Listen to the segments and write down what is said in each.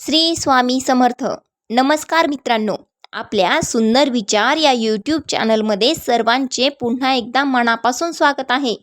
श्री स्वामी समर्थ. नमस्कार मित्रांनो. आपल्या सुंदर विचार या यूट्यूब चॅनलमध्ये सर्वांचे पुन्हा एकदा मनापासून स्वागत आहे.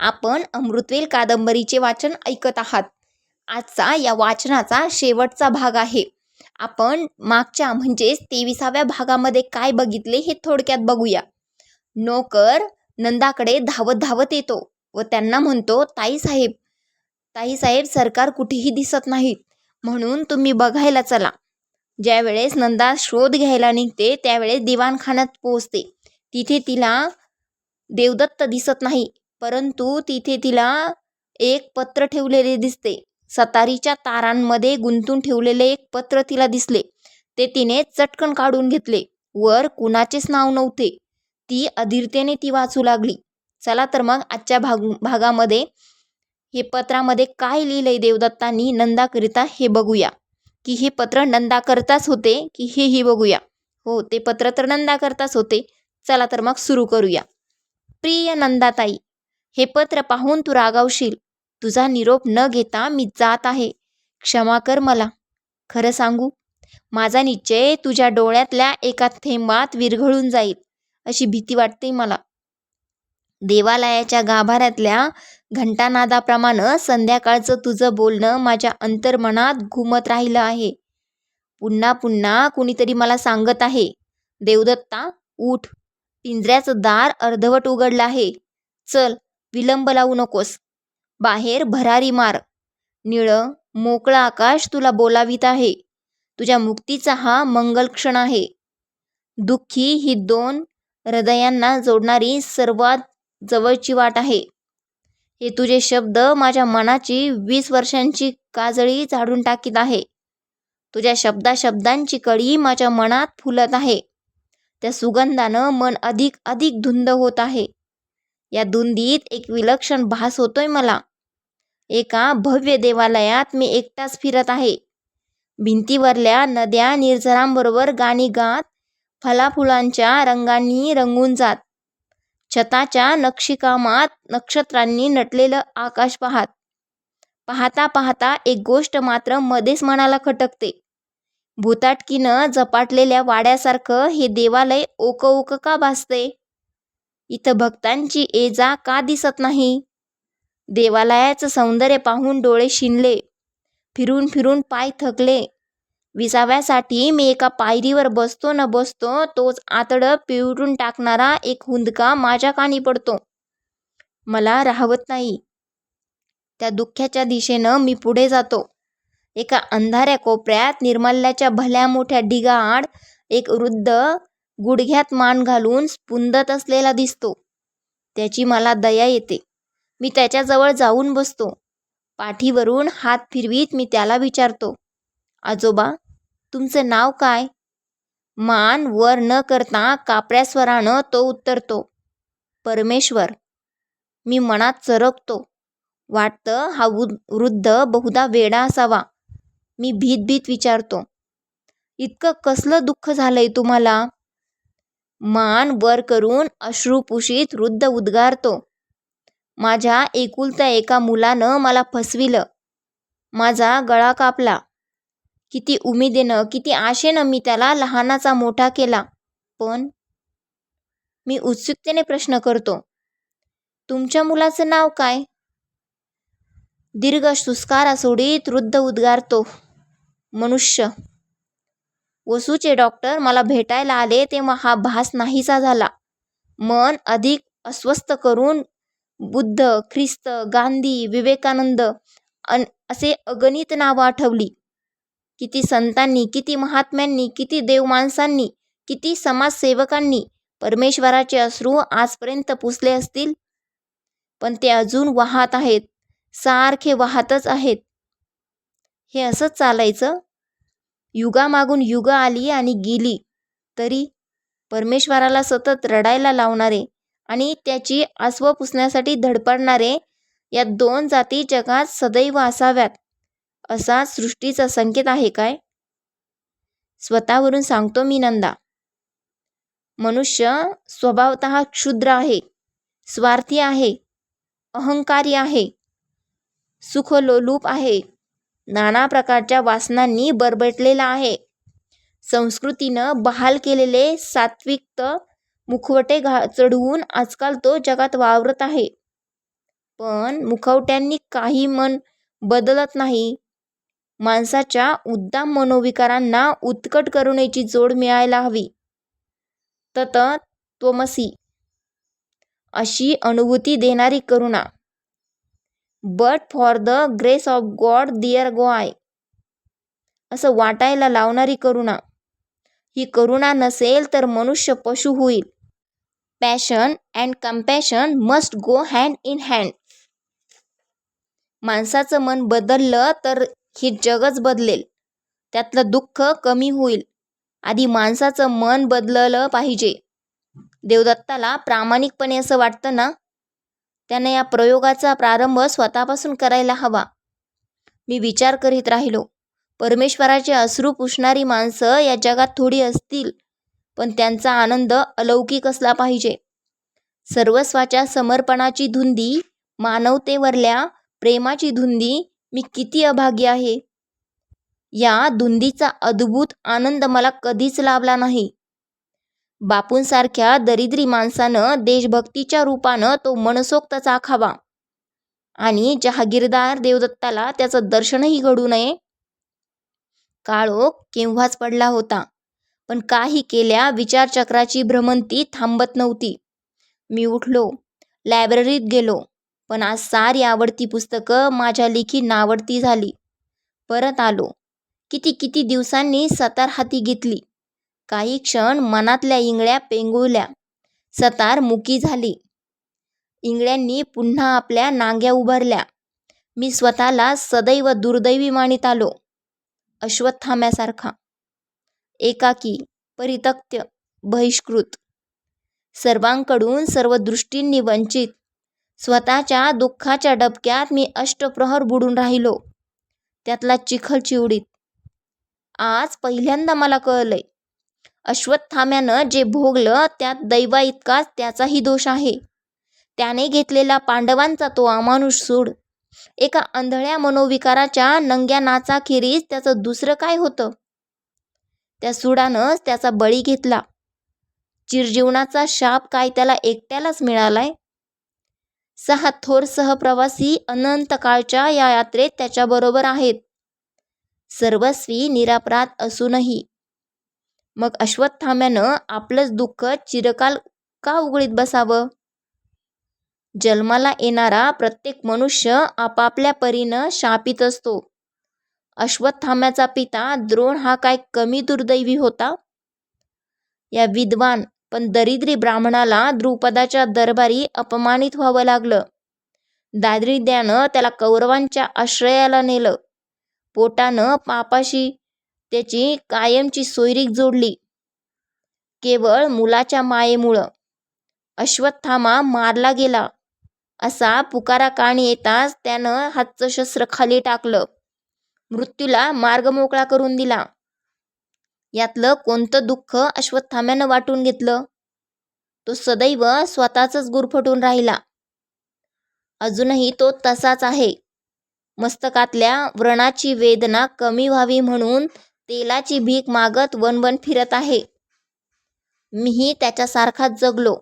आपण अमृतवेल कादंबरीचे वाचन ऐकत आहात. आजचा या वाचनाचा शेवटचा भाग आहे. आपण मागच्या म्हणजेच तेविसाव्या भागामध्ये काय बघितले हे थोडक्यात बघूया. नोकर नंदाकडे धावत धावत येतो व त्यांना म्हणतो ताईसाहेब ताईसाहेब सरकार कुठेही दिसत नाहीत. म्हणून तुम्ही बघायला चला. ज्यावेळेस नंदा शोध घ्यायला निघते त्यावेळेस दिवाणखान्यात पोहोचते. तिथे तिला देवदत्त दिसत नाही परंतु तिथे तिला एक पत्र ठेवलेले दिसते. सतारीच्या तारांमध्ये गुंतून ठेवलेले एक पत्र तिला दिसले. ते तिने चटकन काढून घेतले. वर कुणाचेच नाव नव्हते. ती अधीरतेने ती वाचू लागली. चला तर मग आजच्या भाग भागामध्ये हे पत्रामध्ये काय लिहिलंय देवदत्तांनी? नंदाकरिता हे बघूया. की हे पत्र नंदाकरताच होते की हेही बघूया? हो ते पत्र तर नंदाकरताच होते. चला तर मग सुरू करूया. प्रिय नंदाताई हे पत्र पाहून तू रागावशील. तुझा निरोप न घेता मी जात आहे. क्षमा कर मला. खरं सांगू माझा निश्चय तुझ्या डोळ्यातल्या एका थेंबात विरघळून जाईल अशी भीती वाटते मला. देवालयाच्या गाभाऱ्यातल्या घंटानादाप्रमाणे संध्याकाळचं तुझं बोलणं माझ्या अंतर्मनात घुमत राहिलं आहे. पुन्हा पुन्हा कुणीतरी मला सांगत आहे देवदत्ता उठ. पिंजऱ्याचं दार अर्धवट उघडलं आहे. चल विलंब लावू नकोस. बाहेर भरारी मार. निळं मोकळं आकाश तुला बोलावित आहे. तुझ्या मुक्तीचा हा मंगल क्षण आहे. दुःखी ही दोन हृदयांना जोडणारी सर्वात जवळची वाट आहे. हे तुझे शब्द माझ्या मनाची वीस वर्षांची काजळी झाडून टाकीत आहे. तुझ्या शब्दा शब्दांची कळी माझ्या मनात फुलत आहे. त्या सुगंधानं मन अधिक अधिक धुंद होत आहे. या धुंदीत एक विलक्षण भास होतोय मला. एका भव्य देवालयात मी एकटाच फिरत आहे. भिंतीवरल्या नद्या निर्झरांबरोबर गाणी गात फलाफुलांच्या रंगांनी रंगून जात. छताच्या नक्षीकामात नक्षत्रांनी नटलेलं आकाश पाहात. पाहता पाहता एक गोष्ट मात्र मध्येच मनाला खटकते. भूताटकीनं झपाटलेल्या वाड्यासारखं हे देवालय ओक ओक का भासते? इथं भक्तांची ये जा का दिसत नाही? देवालयाचं सौंदर्य पाहून डोळे शिनले. फिरून फिरून पाय थकले. विसाव्यासाठी मी एका पायरीवर बसतो न बसतो तोच आतडं पिवटून टाकणारा एक हुंदका माझ्या कानी पडतो. मला राहवत नाही. त्या दुःख्याच्या दिशेनं मी पुढे जातो. एका अंधाऱ्या कोपऱ्यात निर्मल्याच्या भल्या मोठ्या ढिगाआड एक वृद्ध गुडघ्यात मान घालून स्पुंदत असलेला दिसतो. त्याची मला दया येते. मी त्याच्याजवळ जाऊन बसतो. पाठीवरून हात फिरवीत मी त्याला विचारतो आजोबा तुमचं नाव काय? मान वर न करता कापऱ्या स्वरानं तो उत्तरतो. परमेश्वर मी मनात चरकतो. वाटतं हा वृद्ध बहुधा वेडा असावा. मी भीत भीत विचारतो इतकं कसलं दुःख झालंय तुम्हाला? मान वर करून अश्रुपुषित वृद्ध उद्गारतो. माझ्या एकुलत्या एका मुलानं मला फसविलं. माझा गळा कापला. किती उमेदीनं किती आशेनं मी त्याला लहानाचा मोठा केला. पण मी उत्सुकतेने प्रश्न करतो तुमच्या मुलाचं नाव काय? दीर्घ सुस्कारा सोडीत वृद्ध उद्गारतो मनुष्य. वसूचे डॉक्टर मला भेटायला आले तेव्हा हा भास नाहीसा झाला. मन अधिक अस्वस्थ करून बुद्ध ख्रिस्त गांधी विवेकानंद अन असे अगणित नावं आठवली. किती संतांनी किती महात्म्यांनी किती देवमाणसांनी किती समाजसेवकांनी परमेश्वराचे अश्रू आजपर्यंत पुसले असतील? पण ते अजून वाहत आहेत सारखे वाहतच आहेत. हे असंच चालायचं? युगामागून युग आली आणि गेली तरी परमेश्वराला सतत रडायला लावणारे आणि त्याची आसवं पुसण्यासाठी धडपडणारे या दोन जाती जगात सदैव असाव्यात. असा सृष्टीचा संकेत आहे काय? स्वतःवरून सांगतो मी नंदा. मनुष्य स्वभावत क्षुद्र आहे स्वार्थी आहे अहंकारी आहे सुखलोलूप आहे नाना प्रकारच्या वासनांनी बरबटलेला आहे. संस्कृतीनं बहाल केलेले सात्विक मुखवटे घा चढवून आजकाल तो जगात वावरत आहे. पण मुखवट्यांनी काही मन बदलत नाही माणसाच्या उद्दाम मनोविकारांना उत्कट करुणेची जोड मिळायला हवी. तत त्वमसी. अशी अनुभूती देणारी करुणा. But for the grace of God there go I असं वाटायला लावणारी करुणा. ही करुणा नसेल तर मनुष्य पशु होईल. Passion and compassion must go hand in hand माणसाचं मन बदललं तर हे जगच बदलेल. त्यातलं दुःख कमी होईल. आधी माणसाचं मन बदललं पाहिजे. देवदत्ताला प्रामाणिकपणे असं वाटतं ना? त्याने या प्रयोगाचा प्रारंभ स्वतःपासून करायला हवा. मी विचार करीत राहिलो. परमेश्वराचे अश्रू पुसणारी माणसं या जगात थोडी असतील पण त्यांचा आनंद अलौकिक असला पाहिजे. सर्वस्वाच्या समर्पणाची धुंदी मानवतेवरल्या प्रेमाची धुंदी मी किती अभागी आहे? या धुंदीचा अद्भुत आनंद मला कधीच लाभला नाही. बापूंसारख्या दरिद्री माणसानं देशभक्तीच्या रूपानं तो मनसोक्त चाखावा. आणि जहागीरदार देवदत्ताला त्याचं दर्शनही घडू नये. काळोख केव्हाच पडला होता पण काही केल्या विचारचक्राची भ्रमंती थांबत नव्हती. मी उठलो लायब्ररीत गेलो. पण आज सारी आवडती पुस्तकं माझ्या लेखी नावडती झाली. परत आलो. किती किती दिवसांनी सतार हाती घेतली. काही क्षण मनातल्या इंगळ्या पेंगुळल्या. सतार मुकी झाली. इंगळ्यांनी पुन्हा आपल्या नांग्या उभारल्या. मी स्वतःला सदैव दुर्दैवी मानित आलो. अश्वत्थाम्यासारखा. एकाकी परितक्त्य बहिष्कृत. सर्वांकडून सर्व दृष्टींनी वंचित. स्वतःच्या दुःखाच्या डबक्यात मी अष्टप्रहर बुडून राहिलो. त्यातला चिखल चिवडीत. आज पहिल्यांदा मला कळलंय. अश्वत्थाम्यानं जे भोगलं त्यात दैवा इतकाच त्याचाही दोष आहे. त्याने घेतलेला पांडवांचा तो अमानुष सूड. एका आंधळ्या मनोविकाराच्या नंग्या नाचाखेरीज त्याचं दुसरं काय होतं? त्या सुडानंच त्याचा बळी घेतला. चिरजीवनाचा शाप काय त्याला एकट्यालाच मिळालाय? सहा थोर सहप्रवासी अनंत काळच्या या यात्रेत त्याच्याबरोबर आहेत. सर्वस्वी निरापराध असूनही. मग अश्वत्थाम्यानं आपलंच दुःख चिरकाल का उघडीत बसावं? जन्माला येणारा प्रत्येक मनुष्य आपापल्या परीनं शापित असतो. अश्वत्थाम्याचा पिता द्रोण हा काय कमी दुर्दैवी होता? या विद्वान पण दरिद्री ब्राह्मणाला द्रुपदाच्या दरबारी अपमानित व्हावं लागलं. दारिद्र्यानं त्याला कौरवांच्या आश्रयाला नेलं. पोटानं पापाशी त्याची कायमची सोयरीक जोडली. केवळ मुलाच्या मायेमुळं. अश्वत्थामा मारला गेला. असा पुकारा काणी येताच त्यानं हातचं शस्त्र खाली टाकलं. मृत्यूला मार्ग मोकळा करून दिला. यातलं कोणतं दुःख अश्वत्थाम्यानं वाटून घेतलं? तो सदैव स्वतःच गुरफटून राहिला. अजूनही तो तसाच आहे. मस्तकातल्या व्रणाची वेदना कमी व्हावी म्हणून तेलाची भीक मागत वनवन फिरत आहे. मीही त्याच्यासारखाच जगलो.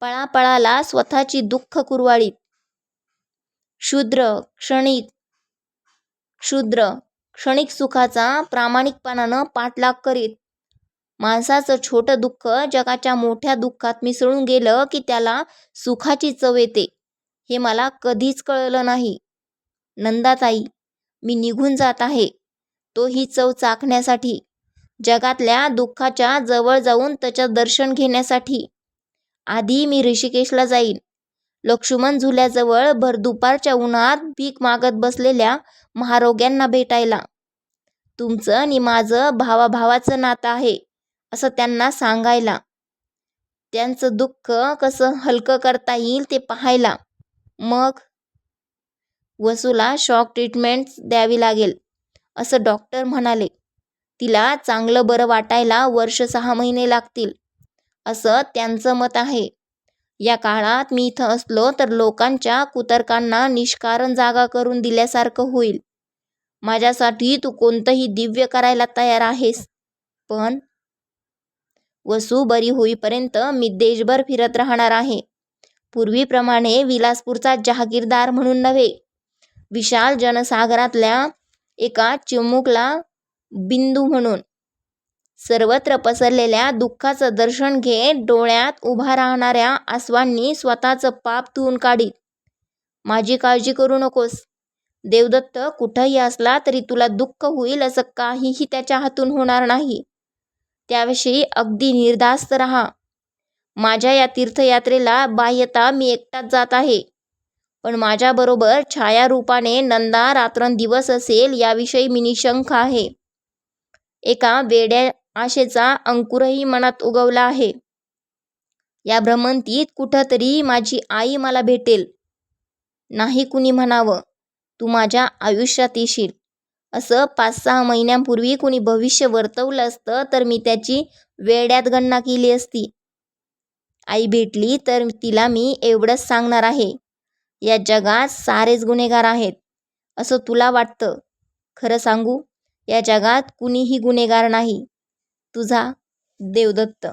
पळापळाला स्वतःची दुःख कुरवाळीत. शूद्र क्षणिक क्षुद्र क्षणिक सुखाचा प्रामाणिकपणानं पाठलाग करीत. माणसाचं छोटं दुःख जगाच्या मोठ्या दुःखात मिसळून गेलं की त्याला सुखाची चव येते. हे मला कधीच कळलं नाही. नंदाताई मी निघून जात आहे. तो ही चव चाखण्यासाठी जगातल्या दुःखाच्या जवळ जाऊन त्याचं दर्शन घेण्यासाठी. आधी मी ऋषिकेशला जाईन. लक्ष्मण झुल्याजवळ भरदुपारच्या उन्हात भीक मागत बसलेल्या महारोग्यांना भेटायला. तुमचं आणि माझं भावाभावाचं नातं आहे असं त्यांना सांगायला. त्यांचं दुःख कसं हलकं करता येईल ते पाहायला. मग वसूला शॉक ट्रीटमेंट द्यावी लागेल असं डॉक्टर म्हणाले. तिला चांगलं बरं वाटायला वर्ष सहा महिने लागतील असं त्यांचं मत आहे. या काळात मी इथं असलो तर लोकांच्या कुतर्कांना निष्कारण जागा करून दिल्यासारखं होईल. माझ्यासाठी तू कोणतंही दिव्य करायला तयार आहेस. पण वसू बरी होईपर्यंत मी देशभर फिरत राहणार आहे. पूर्वीप्रमाणे विलासपूरचा जहागीरदार म्हणून नव्हे विशाल जनसागरातल्या एका चिमुकला बिंदू म्हणून. सर्वत्र पसरलेल्या दुःखाचं दर्शन घेत डोळ्यात उभा राहणाऱ्या आसवांनी स्वतःचं पाप धुवून काढीत माझी काळजी करू नकोस. देवदत्त कुठंही असला तरी तुला दुःख होईल असं काहीही त्याच्या हातून होणार नाही. त्याविषयी अगदी निर्धास्त राहा. माझ्या या तीर्थयात्रेला बाह्यता मी एकटाच जात आहे. पण माझ्याबरोबर छायारूपाने नंदा रात्रंदिवस असेल याविषयी मी निशंक आहे. एका वेड्या आशेचा अंकुरही मनात उगवला आहे. या भ्रमंतीत कुठंतरी माझी आई मला भेटेल. नाही कुणी म्हणावं तू माझ्या आयुष्यात येशील. असं पाच सहा महिन्यांपूर्वी कुणी भविष्य वर्तवलं असतं तर मी त्याची वेड्यात गणना केली असती. आई भेटली तर तिला मी एवढंच सांगणार आहे. या जगात सारेच गुन्हेगार आहेत. असं तुला वाटतं? खरं सांगू या जगात कुणीही गुन्हेगार नाही. तुझा देवदत्त.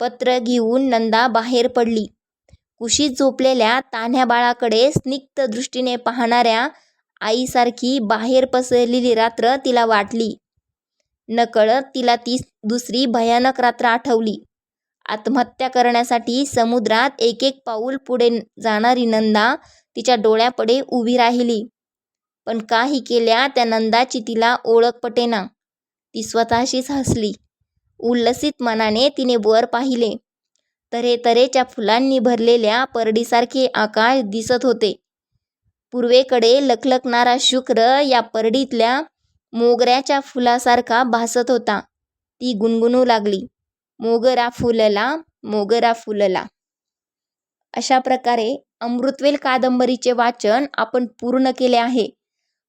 पत्र घेऊन नंदा बाहेर पडली. कुशीत झोपलेल्या तान्ह्या बाळाकडे स्निग्ध दृष्टीने पाहणाऱ्या आईसारखी बाहेर पसरलेली रात्र तिला वाटली. नकळत तिला ती दुसरी भयानक रात्र आठवली. आत्महत्या करण्यासाठी समुद्रात एक एक पाऊल पुढे जाणारी नंदा तिच्या डोळ्यापुढे उभी राहिली. पण काही केल्या त्या नंदाची तिला ओळख पटेना. ती स्वतःशीच हसली. उल्लसित मनाने तिने वर पाहिले. तऱ्हेतऱ्हेच्या फुलांनी भरलेल्या परडीसारखे आकाश दिसत होते. पूर्वेकडे लखलखणारा शुक्र या परडीतल्या मोगऱ्याच्या फुलासारखा भासत होता. ती गुणगुणू लागली. मोगरा फुलला मोगरा फुलला. अशा प्रकारे अमृतवेल कादंबरीचे वाचन आपण पूर्ण केले आहे.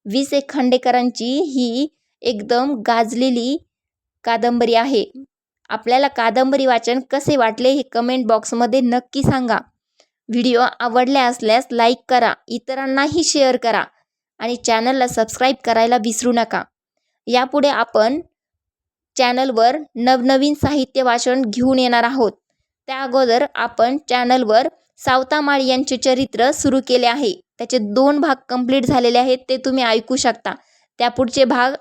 वि से खांडेकरांची ही एकदम गाजलेली कादंबरी आहे. आपल्याला कादंबरी वाचन कसे वाटले हे कमेंट बॉक्समध्ये नक्की सांगा. व्हिडिओ आवडले असल्यास लाईक करा इतरांनाही शेअर करा आणि चॅनलला सबस्क्राईब करायला विसरू नका. यापुढे आपण चॅनलवर नवनवीन साहित्य वाचन घेऊन येणार आहोत. त्या अगोदर आपण चॅनलवर सावतामाळ यांचे चरित्र सुरू केले आहे. त्याचे दोन भाग कंप्लीट झालेले आहेत ते तुम्ही ऐकू शकता. त्या पुढचे भाग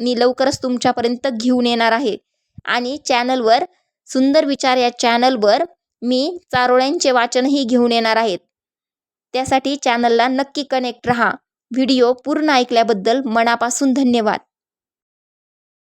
मी लवकरच तुमच्यापर्यंत घेऊन येणार आहे. आणि चॅनलवर सुंदर विचार या चॅनलवर मी चारोळ्यांचे वाचनही घेऊन येणार आहेत त्यासाठी चॅनलला नक्की कनेक्ट रहा. व्हिडिओ पूर्ण ऐकल्याबद्दल मनापासून धन्यवाद.